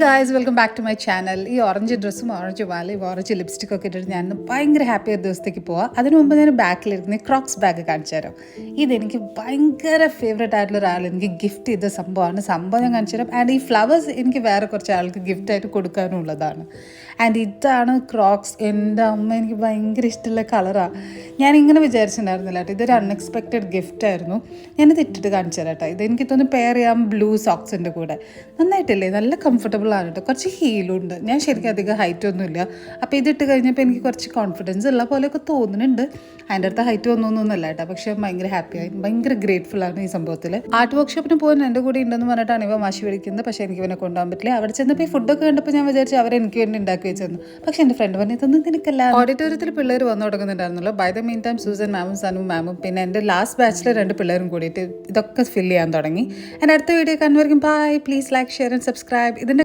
Guys welcome back to my channel ഈ orange ഡ്രസ്സും orange വാലയും ഓറഞ്ച് ലിപ്സ്റ്റിക്കും ഒക്കെ ഇട്ടിട്ട് ഞാൻ ഭയങ്കര ഹാപ്പി ഒരു ദിവസത്തേക്ക് പോവാം. അതിനു മുമ്പ് ഞാൻ ബാക്കിലിരുന്ന് ക്രോക്സ് ബാഗ് കാണിച്ചു തരാം. ഇതെനിക്ക് ഭയങ്കര ഫേവറേറ്റ് ആയിട്ടുള്ള ഒരാൾ എനിക്ക് ഗിഫ്റ്റ് ചെയ്ത സംഭവമാണ്. സംഭവം ഞാൻ കാണിച്ചു തരാം. ആൻഡ് ഈ ഫ്ലവേഴ്സ് എനിക്ക് വേറെ കുറച്ച് ആൾക്ക് ഗിഫ്റ്റായിട്ട് കൊടുക്കാനും ഉള്ളതാണ്. ആൻഡ് ഇതാണ് ക്രോക്സ് എന്റെ അമ്മ എനിക്ക് ഭയങ്കര ഇഷ്ടമുള്ള കളറാണ് ഞാൻ ഇങ്ങനെ വിചാരിച്ചിട്ടുണ്ടായിരുന്നില്ല കേട്ടോ. ഇതൊരു അൺഎക്സ്പെക്റ്റഡ് ഗിഫ്റ്റ് ആയിരുന്നു. ഞാനിത് ഇട്ടിട്ട് കാണിച്ചു തരാം കേട്ടോ. ഇത് എനിക്ക് തോന്നുന്നു പെയർ ചെയ്യാം ബ്ലൂ സോക്സിന്റെ കൂടെ. നന്നായിട്ടില്ലേ? നല്ല കംഫർട്ടബിൾ ആണ് കേട്ടോ കുറച്ച് ഹീലും ഉണ്ട്. ഞാൻ ശരിക്കും അധികം ഹൈറ്റ് ഒന്നുമില്ല. അപ്പോൾ ഇതിട്ട് കഴിഞ്ഞപ്പോൾ എനിക്ക് കുറച്ച് കോൺഫിഡൻസ് ഉള്ള പോലെയൊക്കെ തോന്നുന്നുണ്ട്. അതിന്റെ അടുത്ത് ഹൈറ്റ് ഒന്നൊന്നുമല്ല കേട്ടോ. പക്ഷെ ഭയങ്കര ഹാപ്പിയായി ഭയങ്കര ഗ്രേറ്റ്ഫുൾ ആണ് ഈ സംഭവത്തിൽ ആർട്ട് വർക്ക്ഷോപ്പിന് പോകാൻ എന്റെ കൂടെ ഉണ്ടെന്ന് പറഞ്ഞിട്ടാണ് ഇവ മാഷി വിളിക്കുന്നത് പക്ഷേ എനിക്ക് ഇവനെ കൊണ്ടുപോകാൻ പറ്റില്ല. അവിടെ ചെന്നപ്പോൾ ഈ ഫുഡൊക്കെ കണ്ടപ്പോൾ ഞാൻ വിചാരിച്ചു അവർ എനിക്ക് വേണ്ടി ഉണ്ടാക്കി വെച്ചെന്നു. പക്ഷേ എന്റെ ഫ്രണ്ട് പറഞ്ഞു ഇതൊന്നും നിനക്കല്ല. ഓഡിറ്റോറിയത്തിൽ പിള്ളേർ വന്നു തുടങ്ങുന്നുണ്ടായിരുന്നല്ലോ. By the mean time Susan മാമും സനും മാമും പിന്നെ എന്റെ ലാസ്റ്റ് ബാച്ചിലെ രണ്ട് പിള്ളേരും കൂടിയിട്ട് ഇതൊക്കെ ഫില്ല് ചെയ്യാൻ തുടങ്ങി. എന്റെ അടുത്ത video കാണുന്നവർക്കും bye please like share and subscribe ഇതിന്റെ